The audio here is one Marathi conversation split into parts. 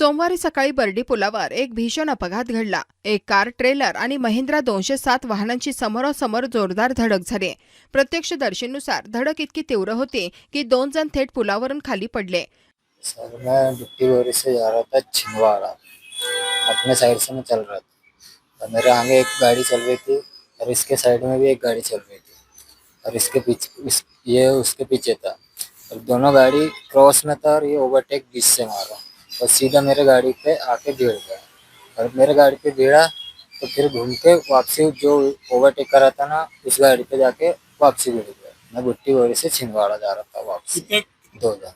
सोमवारी सकाळी बर्डी पुलावर एक भीषण अपघात घडला. एक कार ट्रेलर आणि महिंद्रा दोनशे सात वाहनांची समोरासमोर जोरदार धडक झाली. प्रत्यक्षदर्शींनुसार धडक इतकी तीव्र होती की दोन जण थेट पुलावरून खाली पडले. सर मैं दुट्टी बोरी से जा रहा था छिंदवाड़ा. अपने साइड से मैं चल रहा था और मेरे आगे एक गाड़ी चल रही थी और इसके साइड में भी एक गाड़ी चल रही थी और इसके पीछे इस ये उसके पीछे था. और दोनों गाड़ी क्रॉस में था और ये ओवरटेक बीच से मारा. और सीधा मेरे गाड़ी पे आके भीड़ गया। और मेरे गाड़ी पे भीड़ा तो फिर घूम के वापसी जो ओवरटेक करा था ना उस गाड़ी पे जाके वापसी भीड़ गया मैं बुट्टी बोरी से छिंदवाड़ा जा रहा था वापसी। दो जन।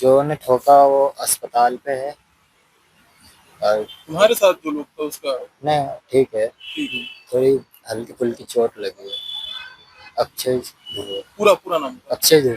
जो ने ठोका वो अस्पताल पे है। और तुम्हारे साथ जो लोग था उसका? नहीं ठीक है। थोड़ी हल्की फुल्की चोट लगी है। अक्षय पूरा पूरा नाम अक्षय ध्रुव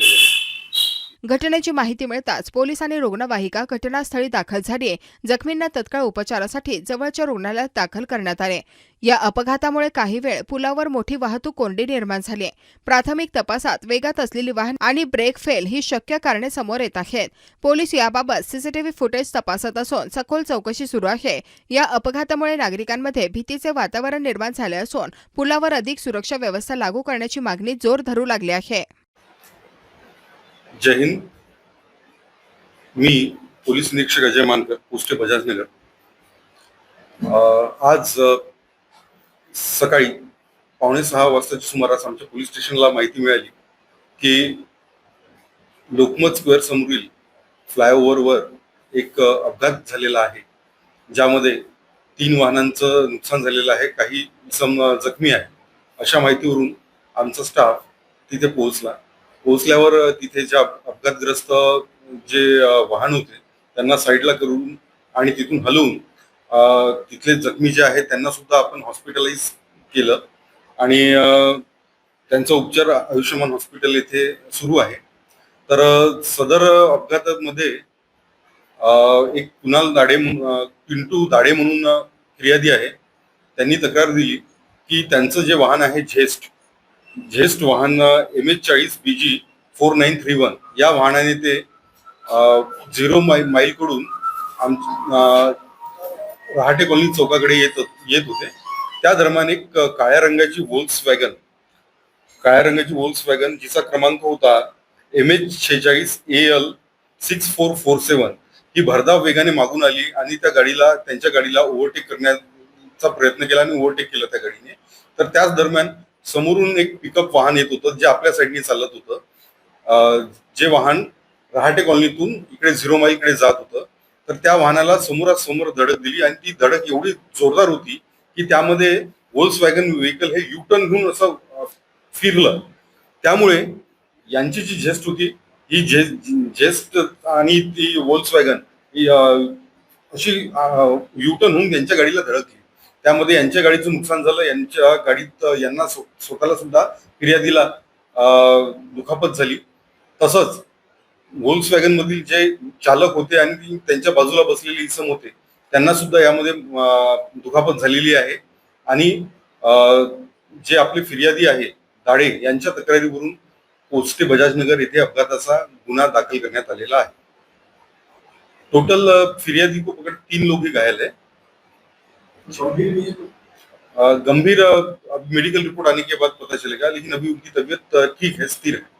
घटनेची माहिती मिळताच पोलीस आणि रुग्णवाहिका घटनास्थळी दाखल झाली जखमींना तत्काळ उपचारासाठी जवळच्या रुग्णालयात दाखल करण्यात आले. या अपघातामुळे काही वेळ पुलावर मोठी वाहतूक कोंडी निर्माण झाली प्राथमिक तपासात वेगात असलेली वाहन आणि ब्रेक फेल ही शक्य कारणे समोर येत आहेत. पोलीस याबाबत सीसीटीव्ही फुटेज तपासत असून सखोल चौकशी सुरू आहे. या अपघातामुळे नागरिकांमध्ये भीतीचे वातावरण निर्माण झाले असून पुलावर अधिक सुरक्षा व्यवस्था लागू करण्याची मागणी जोर धरू लागली आहे. जय हिंद. मी पोलीस निरीक्षक अजय मानकर पोस्ट बजाजनगर. अं, आज सकाळी पावणे सहा वाजताच्या सुमारास आमच्या पोलीस स्टेशनला माहिती मिळाली की लोकमत स्क्वेअर समोरील फ्लायओव्हरवर एक अपघात झालेला आहे. ज्यामध्ये तीन वाहनांचं नुकसान झालेलं आहे काही सम जखमी आहे. अशा माहितीवरून आमचा स्टाफ तिथे पोहोचला. पोहोचल्यावर तिथे ज्या अपघातग्रस्त जे वाहन होते त्यांना साईडला करून आणि तिथून हलवून तिथले जखमी जे आहेत त्यांना सुद्धा आपण हॉस्पिटलाइज केलं. आणि त्यांचा उपचार आयुष्यमान हॉस्पिटल येथे सुरू आहे. तर सदर अपघातामध्ये एक कुणाल दाडे पिंटू दाडे म्हणून फिर्यादी आहे. त्यांनी तक्रार दिली की त्यांचं जे वाहन आहे झेस्ट झेस्ट वाहन एम एच चाळीस B G four nine three one. या वाहनाने ते झिरो माई माईलकडून आम रहाटे कॉलनी चौकाकडे येत येत होते. त्या दरम्यान एक काळ्या रंगाची वोल्स वॅगन काळ्या रंगाची वोल्स वॅगन जिचा क्रमांक होता एम एच शेहेचाळीस A L six four four seven. ही भरधाव वेगाने मागून आली आणि त्या गाडीला त्यांच्या गाडीला ओव्हरटेक करण्याचा प्रयत्न केला आणि ओव्हरटेक केलं त्या गाडीने. तर त्याच दरम्यान समोरून एक पिकअप वाहन येत होतं जे आपल्या साईडने चालत होतं. जे वाहन रहाटे कॉलनीतून इकडे झिरो माईलकडे जात होतं. तर त्या वाहनाला समोरासमोर धडक दिली आणि ती धडक एवढी जोरदार होती की त्यामध्ये वोल्स वॅगन व्हेकल हे युटर्न घेऊन असं फिरलं. त्यामुळे यांची जी झेस्ट होती ही झे झेस्ट आणि ती वोल्स वॅगन अशी युटर्न होऊन त्यांच्या गाडीला धडकली त्यामध्ये यांच्या गाडीचं नुकसान झालं यांच्या गाडीत यांना स्वतःला सुद्धा फिर्यादीला दुखापत झाली. तसंच वोल्स वॅगन मधील जे चालक होते आणि त्यांच्या बाजूला बसलेले इसम होते त्यांना सुद्धा यामध्ये दुखापत झालेली आहे. आणि जे आपले फिर्यादी आहे दाडे यांच्या तक्रारीवरून पोस्टे बजाजनगर येथे अपघाताचा गुन्हा दाखल करण्यात आलेला आहे. टोटल फिर्यादी को पकड़ तीन लोग ही घायल है गंभीर अब मेडिकल रिपोर्ट आने के बाद पता चलेगा लेकिन अभी उनकी तबीयत ठीक है स्थिर है।